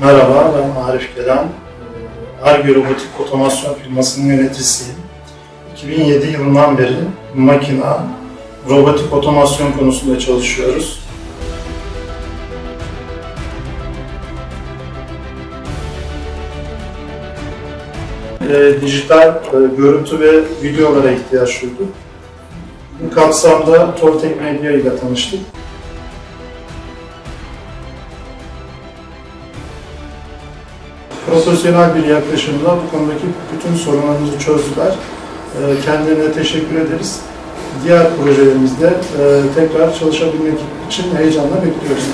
Merhaba, ben Arif Gelen. Arge Robotik Otomasyon firmasının yöneticisiyim. 2007 yılından beri makina, robotik otomasyon konusunda çalışıyoruz. Ee, dijital e, görüntü ve videolara ihtiyaç duyduk. Bu kapsamda Toltek Medya ile tanıştık. Profesyonel bir yaklaşımla bu konudaki bütün sorunlarımızı çözdüler. Ee, Kendilerine teşekkür ederiz. Diğer projelerimizde e, tekrar çalışabilmek için heyecanla bekliyoruz.